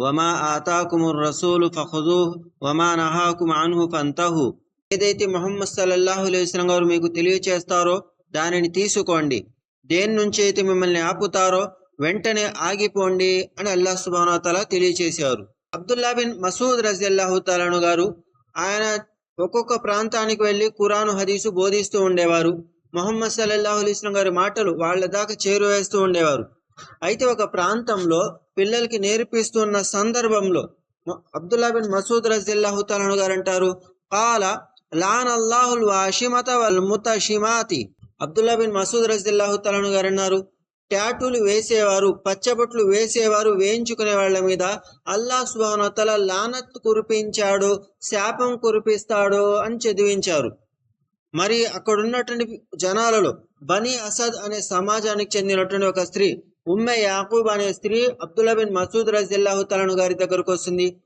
వమా ఆతాకుముర్ రసూలు ఫఖుదూహ్ వమా నహాకుమ్ అన్హు ఫంతహు. ఏదైతే మొహమ్మద్ సల్లల్లాహు అలైహి గారు మీకు తెలియచేస్తారో దానిని తీసుకోండి. దేని నుంచి అయితే మిమ్మల్ని ఆపుతారో వెంటనే ఆగిపోండి అని అల్లాహ్ సుబానతల తెలియచేశారు. అబ్దుల్లా బిన్ మసూద్ రజిల్లాహు తాలాను గారు ఆయన ఒక్కొక్క ప్రాంతానికి వెళ్ళి ఖురాను హదీసు బోధిస్తూ ఉండేవారు. మొహమ్మద్ సల్లల్లాహు అలైహి గారి మాటలు వాళ్ళ దాకా చేరువేస్తూ ఉండేవారు. అయితే ఒక ప్రాంతంలో పిల్లలకి నేర్పిస్తున్న సందర్భంలో అబ్దుల్లా బిన్ మసూద్ రజిల్లాహు గారు అంటారు కాల లాన్ అల్లాహుల్ వాషిమత వల్ ముతషిమాతి. అబ్దుల్లా బిన్ మసూద్ రజిల్లాహు తాలాను గారు అన్నారు ట్యాటూలు వేసేవారు పచ్చబొట్లు వేసేవారు వేయించుకునే వాళ్ళ మీద అల్లా సుహానతల లానత్ కురిపించాడు శాపం కురిపిస్తాడు అని చదివించారు. మరి అక్కడున్నటువంటి జనాలలో బనీ అసద్ అనే సమాజానికి చెందినటువంటి ఒక స్త్రీ ఉమ్మె యాకూబ్ అనే స్త్రీ అబ్దుల్లా బిన్ మసూద్ రజిల్లాహు తలను గారి దగ్గరకు వస్తుంది.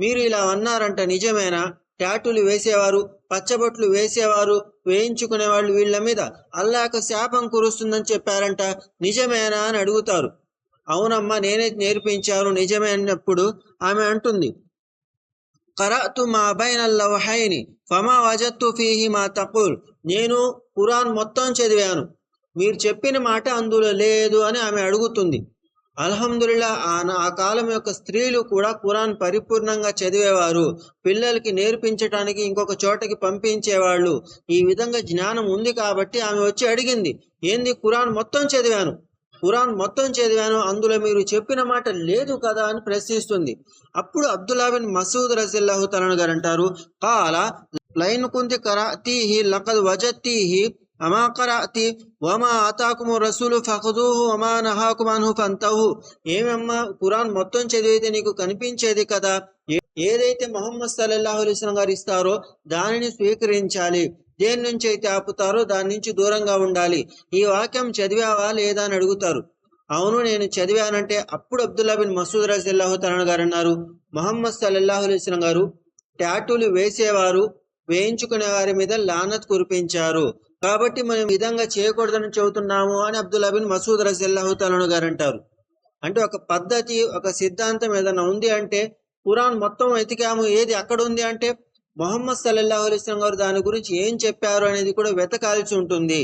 మీరు ఇలా అన్నారంట నిజమేనా? ట్యాటూలు వేసేవారు పచ్చబొట్లు వేసేవారు వేయించుకునే వాళ్ళు వీళ్ళ మీద అల్లాక శాపం కురుస్తుందని చెప్పారంట. నిజమేనా అని అడుగుతారు. అవునమ్మా నేనే నేర్పించారు నిజమే అన్నప్పుడు ఆమె అంటుంది. కరాతు మా బైనల్ ఫమా వజత్తు ఫీహి మా తకుల్. నేను ఖురాన్ మొత్తం చదివాను. మీరు చెప్పిన మాట అందులో లేదు అని ఆమె అడుగుతుంది. అల్హమ్దుల్లా ఆ ఆ కాలం యొక్క స్త్రీలు కూడా ఖురాన్ పరిపూర్ణంగా చదివేవారు. పిల్లలకి నేర్పించటానికి ఇంకొక చోటకి పంపించేవాళ్ళు. ఈ విధంగా జ్ఞానం ఉంది కాబట్టి ఆమె వచ్చి అడిగింది ఏంది ఖురాన్ మొత్తం చదివాను? ఖురాన్ మొత్తం చదివాను అందులో మీరు చెప్పిన మాట లేదు కదా? అని ప్రశ్నిస్తుంది. అప్పుడు అబ్దుల్లా బిన్ మసూద్ రజిల్లాహు తలన్ గారు అంటారు కాల లైన్ కుంతి కరాతీహి లకద్ వజత్తీహి అమా కరాతి వమా ఆతాకుము రసూలు ఫహదూహు వమా నహాకుమ్ అన్హు ఫంతహు. ఏమమ్మా ఖురాన్ మొత్తం చదివితే నీకు కనిపించేది కదా? ఏ- ఏదైతే మొహమ్మద్ సల్లల్లాహు గారు ఇస్తారో దానిని స్వీకరించాలి. దేని నుంచి అయితే ఆపుతారో దాని నుంచి దూరంగా ఉండాలి. ఈ వాక్యం చదివావా లేదా అని అడుగుతారు. అవును నేను చదివానంటే అప్పుడు అబ్దుల్లా బిన్ మసూద్ రజిల్లాహు తలన్ గారు అన్నారు. మొహమ్మద్ సల్లల్లాహు అలైహి గారు ట్యాటూలు వేసేవారు వేయించుకునే వారి మీద లానత్ కురిపించారు. కాబట్టి మనం విధంగా చేయకూడదని చెబుతున్నాము అని అబ్దుల్ బిన్ మసూద్ రజిల్లాహు గారు అంటారు అంటే ఒక పద్ధతి ఒక సిద్ధాంతం ఏదైనా ఉంది అంటే ఖురాన్ మొత్తం వెతికాము. ఏది అక్కడ ఉంది అంటే మొహమ్మద్ సల్లల్లాహు అలైహి గారు దాని గురించి ఏం చెప్పారు అనేది కూడా వెతకాల్సి ఉంటుంది.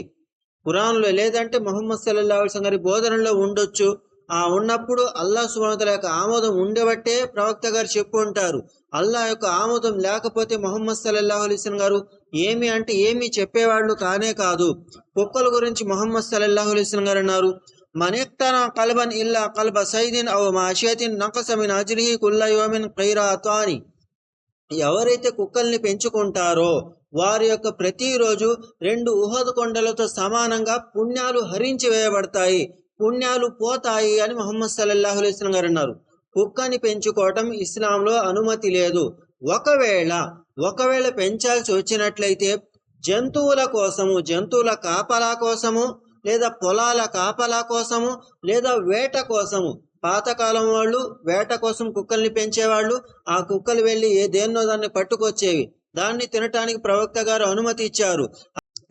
ఖురాన్లో లేదంటే మొహమ్మద్ సల్లల్లాహు అలైహి గారి బోధనలో ఉండొచ్చు. ఆ ఉన్నప్పుడు అల్లా సుమతల యొక్క ఆమోదం ఉండబట్టే ప్రవక్త గారు చెప్పు ఉంటారు అల్లా యొక్క ఆమోదం లేకపోతే మొహమ్మద్ సల్లల్లాహు అలైహి గారు ఏమి అంటే ఏమి చెప్పేవాళ్ళు కానే కాదు. కుక్కల గురించి మొహమ్మద్ సల్లల్లాహు అలైహి గారు అన్నారు మనెక్తన కల్బన్ ఇల్లా కల్బ సైదిన్ అవ మాషియతిన్ నకసమిన్ అజ్రిహి కుల్లయోమిన్ యోమిన్ అని ఎవరైతే కుక్కల్ని పెంచుకుంటారో వారి యొక్క ప్రతిరోజు రెండు ఉహద్ కొండలతో సమానంగా పుణ్యాలు హరించి వేయబడతాయి పుణ్యాలు పోతాయి అని మొహమ్మద్ సల్లల్లాహు అలైహి గారు అన్నారు. కుక్కని పెంచుకోవటం ఇస్లాంలో అనుమతి లేదు. ఒకవేళ ఒకవేళ పెంచాల్సి వచ్చినట్లయితే జంతువుల కోసము జంతువుల కాపలా కోసము లేదా పొలాల కాపలా కోసము లేదా వేట కోసము. పాతకాలం వాళ్ళు వేట కోసం కుక్కల్ని పెంచేవాళ్ళు. ఆ కుక్కలు వెళ్ళి ఏ దేన్నో దాన్ని పట్టుకొచ్చేవి. దాన్ని తినటానికి ప్రవక్త గారు అనుమతి ఇచ్చారు.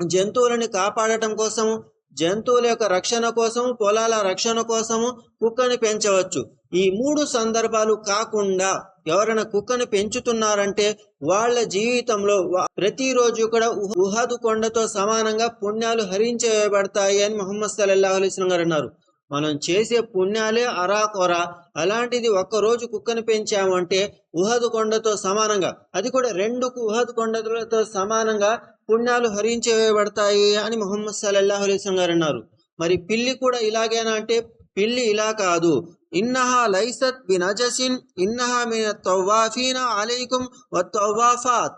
జంతువులని కాపాడటం కోసము జంతువుల యొక్క రక్షణ కోసము పొలాల రక్షణ కోసము కుక్కని పెంచవచ్చు. ఈ మూడు సందర్భాలు కాకుండా ఎవరైనా కుక్కను పెంచుతున్నారంటే వాళ్ళ జీవితంలో ప్రతిరోజు కూడా ఉహదు కొండతో సమానంగా పుణ్యాలు హరించబడతాయి అని మొహమ్మద్ సల్లల్లాహు అలైహి గారు అన్నారు. మనం చేసే పుణ్యాలే అరాకొరా. అలాంటిది ఒక్క రోజు పెంచామంటే ఉహదు కొండతో సమానంగా అది కూడా రెండు ఉహదు కొండలతో సమానంగా పుణ్యాలు హరించబడతాయి అని మొహమ్మద్ సల్లల్లాహు అలైహి గారు అన్నారు. మరి పిల్లి కూడా ఇలాగేనా అంటే పిల్లి ఇలా కాదు. ఇన్నహా లైసత్ బినజసిన్ ఇన్నహా మిన తవ్వాఫీన అలైకుం వత్తవ్వాఫాత్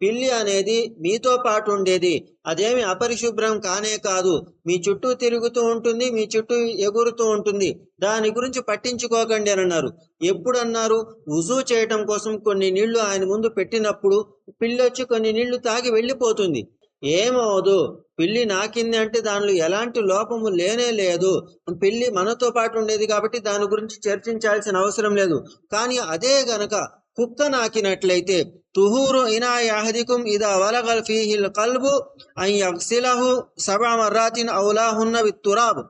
పిల్లి అనేది మీతో పాటు ఉండేది. అదేమి అపరిశుభ్రం కానే కాదు. మీ చుట్టూ తిరుగుతూ ఉంటుంది మీ చుట్టూ ఎగురుతూ ఉంటుంది. దాని గురించి పట్టించుకోకండి అని అన్నారు. ఎప్పుడు అన్నారు వుజూ చేయటం కోసం కొన్ని నీళ్ళు ఆయన ముందు పెట్టినప్పుడు పిల్లి వచ్చి కొన్ని నీళ్ళు తాగి వెళ్ళిపోతుంది. ఏమవదు పిల్లి నాకింది అంటే దానిలో ఎలాంటి లోపము లేనే లేదు. పిల్లి మనతో పాటు ఉండేది కాబట్టి దాని గురించి చర్చించాల్సిన అవసరం లేదు. కానీ అదే గనక కుక్క నాకినట్లయితే తుహూరు ఇనా యాహదికుం ఇదా వలగల్ ఫీహిల్ కల్బు అన్ యగ్సిలహు సబా మర్రాతిన్ ఔలాహున్న విత్తురాబ్.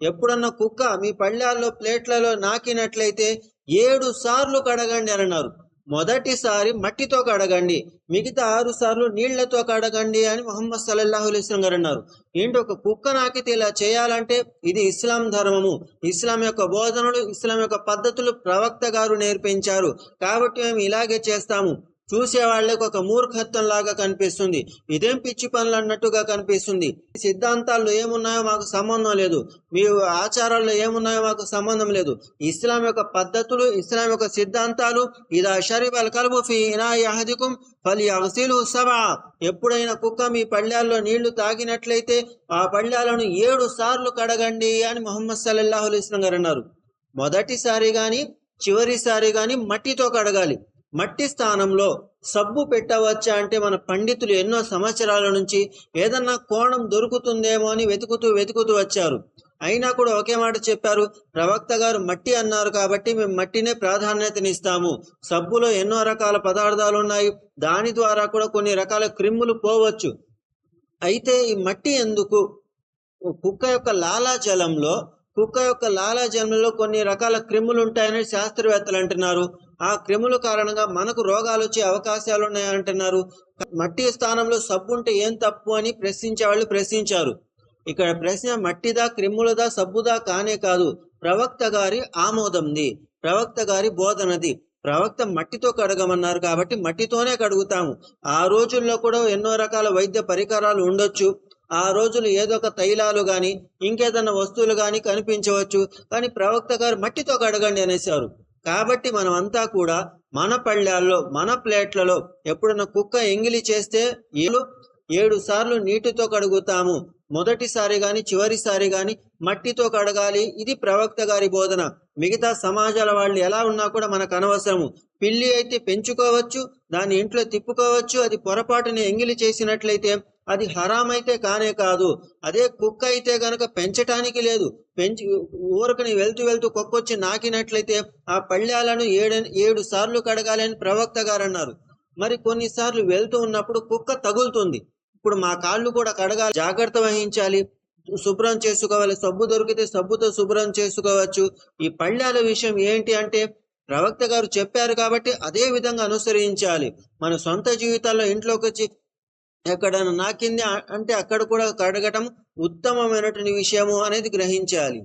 ఎప్పుడన్నా కుక్క మీ పళ్ళాల్లో ప్లేట్లలో నాకినట్లయితే ఏడు సార్లు కడగండి అని అన్నారు. మొదటిసారి మట్టితో కడగండి మిగతా ఆరు సార్లు నీళ్ళతో కడగండి అని మొహమ్మద్ సల్లల్లాహు అలైస్లం గారు అన్నారు. ఏంటి ఒక కుక్క నాకితే ఇలా చేయాలంటే ఇది ఇస్లాం ధర్మము. ఇస్లాం యొక్క బోధనలు ఇస్లాం యొక్క పద్ధతులు ప్రవక్త గారు నేర్పించారు. కాబట్టి మేము ఇలాగే చేస్తాము. చూసే వాళ్ళకి ఒక మూర్ఖత్వం లాగా కనిపిస్తుంది. ఇదేం పిచ్చి పనులు అన్నట్టుగా కనిపిస్తుంది. సిద్ధాంతాల్లో ఏమున్నాయో మాకు సంబంధం లేదు. మీ ఆచారాల్లో ఏమున్నాయో మాకు సంబంధం లేదు. ఇస్లాం యొక్క పద్ధతులు ఇస్లాం యొక్క సిద్ధాంతాలు ఇదా షరీఫ్ కలుబు ఫీ ఇనాయి అహదికుం ఫలి అగసిలు సబా. ఎప్పుడైనా కుక్క మీ పళ్ళాల్లో నీళ్ళు తాగినట్లయితే ఆ పళ్ళాలను ఏడు సార్లు కడగండి అని మొహమ్మద్ సల్లల్లాహు ఇస్లాం గారు అన్నారు. మొదటిసారి గాని చివరిసారి గాని మట్టితో కడగాలి. మట్టి స్థానంలో సబ్బు పెట్టవచ్చా అంటే మన పండితులు ఎన్నో సంవత్సరాల నుంచి ఏదన్నా కోణం దొరుకుతుందేమో అని వెతుకుతూ వెతుకుతూ వచ్చారు. అయినా కూడా ఒకే మాట చెప్పారు. ప్రవక్త గారు మట్టి అన్నారు కాబట్టి మేము మట్టినే ప్రాధాన్యతనిస్తాము. సబ్బులో ఎన్నో రకాల పదార్థాలు ఉన్నాయి. దాని ద్వారా కూడా కొన్ని రకాల క్రిములు పోవచ్చు. అయితే ఈ మట్టి ఎందుకు? కుక్క యొక్క లాలాజలంలో కుక్క యొక్క లాలాజలంలో కొన్ని రకాల క్రిములు ఉంటాయని శాస్త్రవేత్తలు అంటున్నారు. ఆ క్రిముల కారణంగా మనకు రోగాలు వచ్చే అవకాశాలు ఉన్నాయంటున్నారు. మట్టి స్థానంలో సబ్బు ఉంటే ఏం తప్పు అని ప్రశ్నించే వాళ్ళు ప్రశ్నించారు. ఇక్కడ ప్రశ్న మట్టిదా క్రిములదా సబ్బుదా కానే కాదు. ప్రవక్త గారి ఆమోదంది. ప్రవక్త గారి బోధనది. ప్రవక్త మట్టితో కడగమన్నారు కాబట్టి మట్టితోనే కడుగుతాము. ఆ రోజుల్లో కూడా ఎన్నో రకాల వైద్య పరికరాలు ఉండొచ్చు. ఆ రోజులు ఏదో ఒక తైలాలు కానీ ఇంకేదన్నా వస్తువులు కానీ కనిపించవచ్చు. కానీ ప్రవక్త గారు మట్టితో కడగండి అనేసారు కాబట్టి మనమంతా కూడా మన పళ్ళాల్లో మన ప్లేట్లలో ఎప్పుడన్నా కుక్క ఎంగిలి చేస్తే ఏడు ఏడు సార్లు నీటితో కడుగుతాము. మొదటిసారి గాని చివరిసారి గాని మట్టితో కడగాలి. ఇది ప్రవక్త గారి బోధన. మిగతా సమాజాల వాళ్ళు ఎలా ఉన్నా కూడా మనకు అనవసరము. పిల్లి అయితే పెంచుకోవచ్చు దాన్ని ఇంట్లో తిప్పుకోవచ్చు అది పొరపాటుని ఎంగిలి చేసినట్లయితే అది హరాం అయితే కానే కాదు. అదే కుక్క అయితే గనక పెంచటానికి లేదు. పెంచి ఊరకుని వెళ్తూ వెళ్తూ కుక్కొచ్చి నాకినట్లయితే ఆ పళ్ళ్యాలను ఏడు ఏడు సార్లు కడగాలని ప్రవక్త గారు అన్నారు మరి కొన్నిసార్లు వెళ్తూ ఉన్నప్పుడు కుక్క తగులుతుంది. ఇప్పుడు మా కాళ్ళు కూడా కడగాలి. జాగ్రత్త వహించాలి. శుభ్రం చేసుకోవాలి. సబ్బు దొరికితే సబ్బుతో శుభ్రం చేసుకోవచ్చు. ఈ పళ్ళాల విషయం ఏంటి అంటే ప్రవక్త గారు చెప్పారు కాబట్టి అదే విధంగా అనుసరించాలి. మన సొంత జీవితాల్లో ఇంట్లోకి వచ్చి ఎక్కడైనా నాకింది అంటే అక్కడ కూడా కడగటం ఉత్తమమైనటువంటి విషయము అనేది గ్రహించాలి.